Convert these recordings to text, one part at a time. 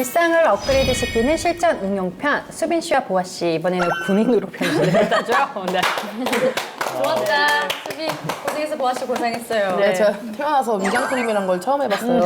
일상을 업그레이드 시키는 실전 응용편 수빈 씨와 보아 씨 이번에는 군인으로 변신을 했다죠? 네. 좋았다. 수빈 고생했어. 보아 씨 고생했어요. 네, 제가 태어나서 위장 크림이란 걸 처음 해봤어요.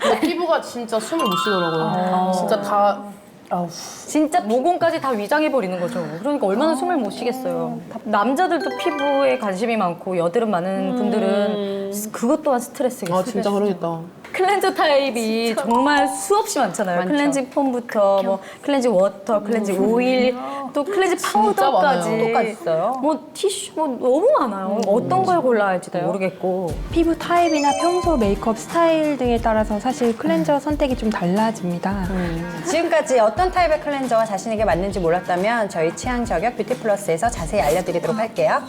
근데 피부가 진짜 숨을 못 쉬더라고요. 진짜 다 아우. 진짜 모공까지 다 위장해 버리는 거죠. 그러니까 얼마나 숨을 못 쉬겠어요. 남자들도 피부에 관심이 많고 여드름 많은 분들은 그것 또한 스트레스겠어요. 아 진짜 그러겠다. 클렌저 타입이 정말 수없이 많잖아요. 많죠. 클렌징 폼부터 뭐 클렌징 워터, 클렌징 오일, 또 클렌징 파우더까지. 많아요. 똑같이 있어요? 뭐 티슈 뭐 너무 많아요. 어떤 걸 골라야 할지도 모르겠고. 피부 타입이나 평소 메이크업 스타일 등에 따라서 사실 클렌저 선택이 좀 달라집니다. 지금까지 어떤 타입의 클렌저가 자신에게 맞는지 몰랐다면 저희 취향 저격 뷰티 플러스에서 자세히 알려드리도록 할게요.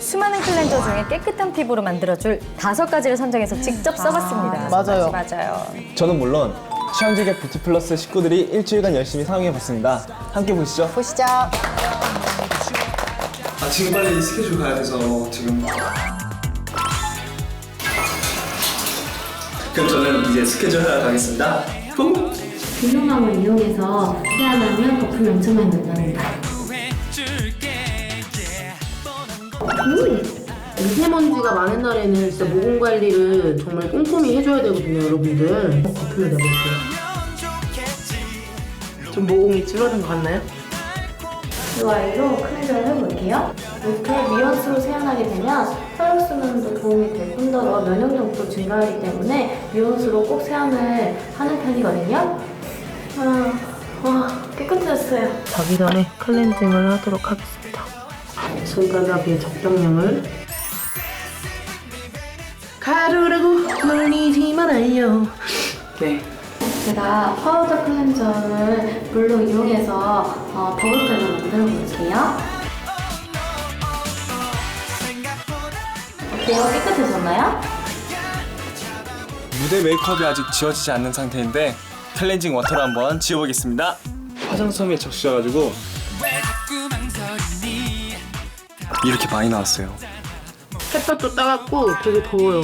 수많은 클렌저 중에 깨끗한 피부로 만들어줄 다섯 가지를 선정해서 직접 써봤습니다. 맞아요. 맞아요. 저는 물론 취향지계 뷰티 플러스 식구들이 일주일간 열심히 사용해봤습니다. 함께 보시죠. 보시죠. 아 지금 빨리 스케줄 가야 돼서 지금 그럼 저는 이제 스케줄 하러 가겠습니다 후! 비누감을 이용해서 세안하면 거품이 엄청 많이 난답니다. 음. 미세먼지가 많은 날에는 진짜 모공 관리를 정말 꼼꼼히 해줘야 되거든요, 여러분들. 거품을 내볼게요. 좀 모공이 줄어든 것 같나요? 이 아이로 클렌저를 해볼게요. 이렇게 미온수로 세안하게 되면 혈액순환도 도움이 될 뿐더러 면역력도 증가하기 때문에 미온수로 꼭 세안을 하는 편이거든요. 아, 와, 깨끗해졌어요. 자기 전에 클렌징을 하도록 하겠습니다. 손바닥에 적당량을 가루라고 놀리지 말아요. 네. 제가 파우더 클렌저를 물로 이용해서 어, 더블클렌저 만들어 볼게요. 어때요? 깨끗해졌나요? 무대 메이크업이 아직 지워지지 않는 상태인데 클렌징 워터로 한번 지워보겠습니다. 화장솜에 적셔가지고 이렇게 많이 나왔어요. 햇볕도 따갑고 되게 더워요.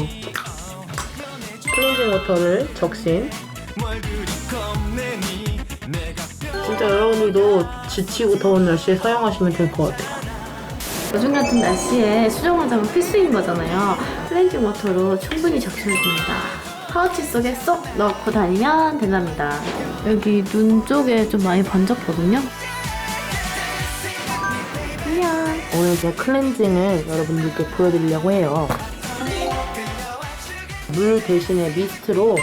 클렌징 워터를 적신. 진짜 여러분들도 지치고 더운 날씨에 사용하시면 될 것 같아요. 요즘 같은 날씨에 수정 화장은 필수인 거잖아요. 클렌징 워터로 충분히 적셔줍니다. 파우치 속에 쏙 넣고 다니면 된답니다. 여기 눈 쪽에 좀 많이 번졌거든요. 오늘 제 클렌징을 여러분들께 보여드리려고 해요. 물 대신에 미스트로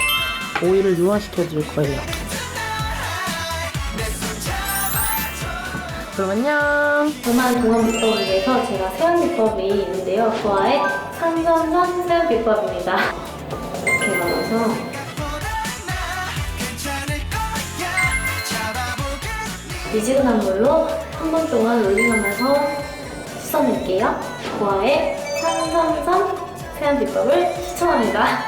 오일을 유화시켜 줄 거예요. 그럼 안녕. 그만 동안 비법을 위해서 제가 세안 비법이 있는데요. 좋아의 산전선 세안 비법입니다. 이렇게 넣어서 미지근한 물로 한 번 동안 롤링하면서 씻어낼게요. 고아의 산전선 세안 비법을 추천합니다.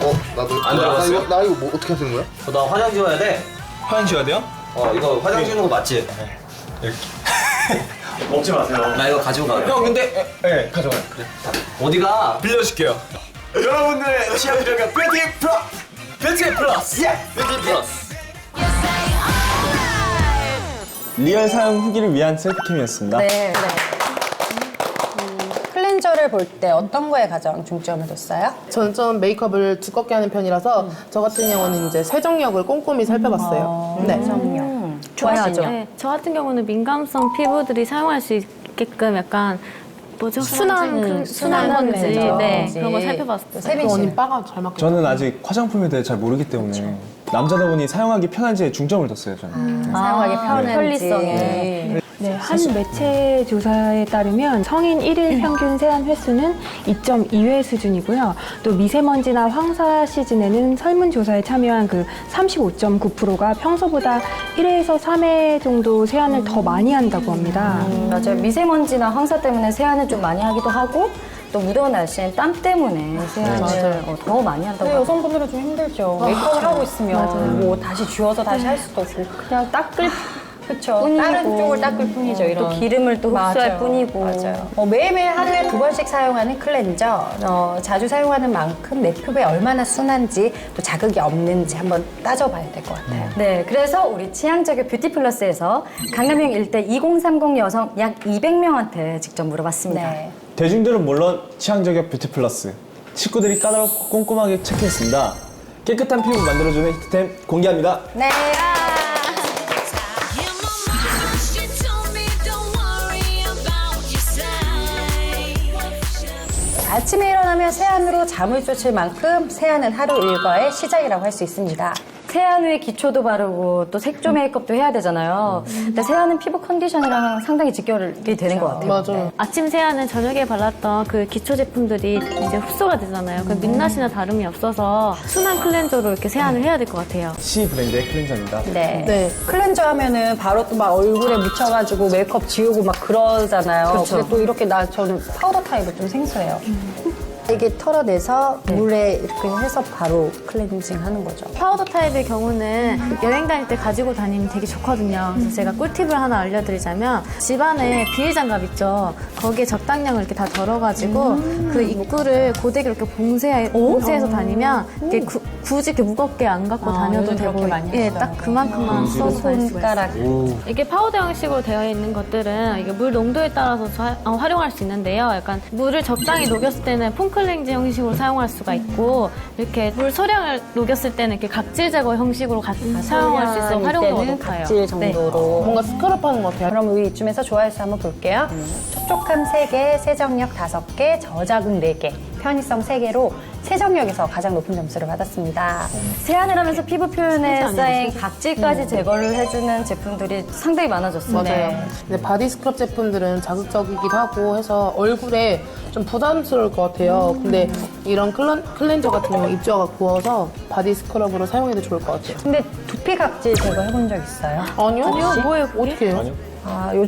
어, 나도 안 나, 들어갔어요? 이거, 나 이거 뭐 어떻게 하는 거야? 어, 나 화장 지워야 돼. 화장 지워야 돼요? 어, 이거 화장 지우는 거 맞지? 먹지 마세요. 나 이거 가지고 가. 형 근데 예 네, 가져가요. 어디가? 빌려줄게요. 여러분들의 취향 저격 뷰티 플러스 뷰티 플러스 예 뷰티 플러스. 리얼 사용 후기를 위한 셀프캠이었습니다. 네. 음, 클렌저를 볼 때 어떤 거에 가장 중점을 뒀어요? 저는 좀 메이크업을 두껍게 하는 편이라서 저 같은 경우는 이제 세정력을 꼼꼼히 살펴봤어요. 네. 성형. 좋아하죠. 네, 저 같은 경우는 민감성 피부들이 사용할 수 있게끔 약간 뭐죠? 순한 그- 순한 순한 건지. 네. 그런 거 살펴봤어요. 세빈 그 씨는? 빠가 잘 맞게. 저는 아직 화장품에 대해 잘 모르기 때문에 남자다 보니 사용하기 편한지에 중점을 뒀어요 저는. 사용하기 편한지. 편리성에. 네, 한 매체 조사에 따르면 성인 1일 평균 세안 횟수는 2.2회 수준이고요. 또 미세먼지나 황사 시즌에는 설문조사에 참여한 그 35.9%가 평소보다 1회에서 3회 정도 세안을 더 많이 한다고 합니다. 음, 맞아요. 미세먼지나 황사 때문에 세안을 좀 많이 하기도 하고 또 무더운 날씨엔 땀 때문에 세안을 맞아요. 어, 더 많이 한다고 근데 하고 여성분들은 좀 힘들죠. 메이크업을 하고 있으면 뭐 다시 지워서 다시 할 수도 없고 그냥 닦을 그렇죠. 뿐이고. 다른 쪽을 닦을 뿐이죠. 이런. 또 기름을 또 흡수할 맞아요. 뿐이고. 맞아요. 뭐 매일매일 하루에 두 번씩 사용하는 클렌저, 어, 자주 사용하는 만큼 내 피부에 얼마나 순한지 또 자극이 없는지 한번 따져봐야 될 것 같아요. 네, 그래서 우리 취향저격 뷰티 플러스에서 강남형 일대 2030 여성 약 200명한테 직접 물어봤습니다. 네. 대중들은 물론 취향 저격 뷰티 플러스 식구들이 까다롭고 꼼꼼하게 체크했습니다. 깨끗한 피부 만들어주는 히트템 공개합니다. 네. 아침에 일어나면 세안으로 잠을 쫓을 만큼 세안은 하루 일과의 시작이라고 할 수 있습니다. 세안 후에 기초도 바르고 또 색조 메이크업도 해야 되잖아요. 근데 세안은 피부 컨디션이랑 상당히 직결이 되는 것 같아요. 맞아요. 아침 세안은 저녁에 발랐던 그 기초 제품들이 이제 흡수가 되잖아요. 그 민낯이나 다름이 없어서 순한 클렌저로 이렇게 세안을 해야 될 것 같아요. C 브랜드의 클렌저입니다. 네. 네. 클렌저 하면은 바로 또 막 얼굴에 묻혀가지고 메이크업 지우고 막 그러잖아요. 그렇죠. 근데 또 이렇게 나 저는 파우더 타입을 좀 생소해요. 이게 털어내서 물에 이렇게 해서 바로 클렌징 하는 거죠. 파우더 타입의 경우는 여행 다닐 때 가지고 다니면 되게 좋거든요. 그래서 제가 꿀팁을 하나 알려드리자면 집안에 비닐 장갑 있죠. 거기에 적당량을 이렇게 다 덜어가지고 그 입구를 고데기로 이렇게 봉쇄해, 봉쇄해서 다니면 이렇게 구- 굳이 이렇게 무겁게 안 갖고 아, 다녀도 요즘 되고 그렇게 많이 예, 하시더라고요. 딱 그만큼만 써서 다닐 수가 있어요. 손가락. 이게 파우더 형식으로 되어 있는 것들은 이게 물 농도에 따라서 자- 어, 활용할 수 있는데요. 약간 물을 적당히 녹였을 때는 폼 클렌징 형식으로 사용할 수가 있고 이렇게 물 소량을 녹였을 때는 이렇게 각질 제거 형식으로 가- 사용할 수 있어 활용도가 때는 높아요. 각질 정도로. 뭔가 스크럽하는 것 같아요. 그럼 우리 이쯤에서 좋아요수 한번 볼게요. 촉촉함 3개, 세정력 5개, 저자극 4개, 편의성 3개로 세정력에서 가장 높은 점수를 받았습니다. 세안을 하면서 피부 표면에 쌓인 각질까지 제거를 해주는 제품들이 상당히 많아졌어요. 맞아요. 근데 바디 스크럽 제품들은 자극적이기도 하고 해서 얼굴에 좀 부담스러울 것 같아요. 근데 이런 클렌, 클렌저 같은 경우 입자가 고워서 바디 스크럽으로 사용해도 좋을 것 같아요. 근데 두피 각질 제거 해본 적 있어요? 아니요? 아니요? 뭐예요? 어떻게 해요? 아, 요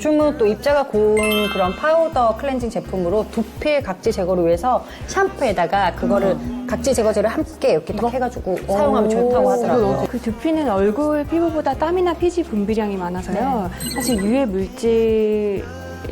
즘은 또 입자가 고운 그런 파우더 클렌징 제품으로 두피의 각질 제거를 위해서 샴푸에다가 그거를 각질 제거제를 함께 이렇게 딱 해가지고 사용하면 좋다고 하더라고요. 그 두피는 얼굴 피부보다 땀이나 피지 분비량이 많아서요. 사실 유해 물질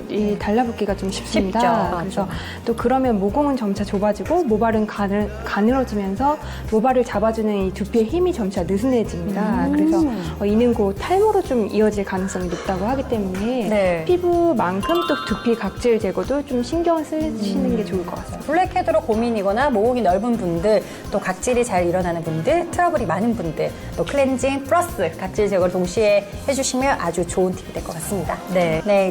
이 달라붙기가 좀 쉽습니다. 쉽죠. 그래서 또 그러면 모공은 점차 좁아지고 모발은 가늘, 가늘어지면서 모발을 잡아주는 이 두피의 힘이 점차 느슨해집니다. 그래서 어, 이는 곧 탈모로 좀 이어질 가능성이 높다고 하기 때문에 네. 피부만큼 또 두피 각질 제거도 좀 신경 쓰시는 게 좋을 것 같아요. 블랙헤드로 고민이거나 모공이 넓은 분들, 또 각질이 잘 일어나는 분들, 트러블이 많은 분들, 또 클렌징 플러스 각질 제거를 동시에 해주시면 아주 좋은 팁이 될 것 같습니다. 네. 네.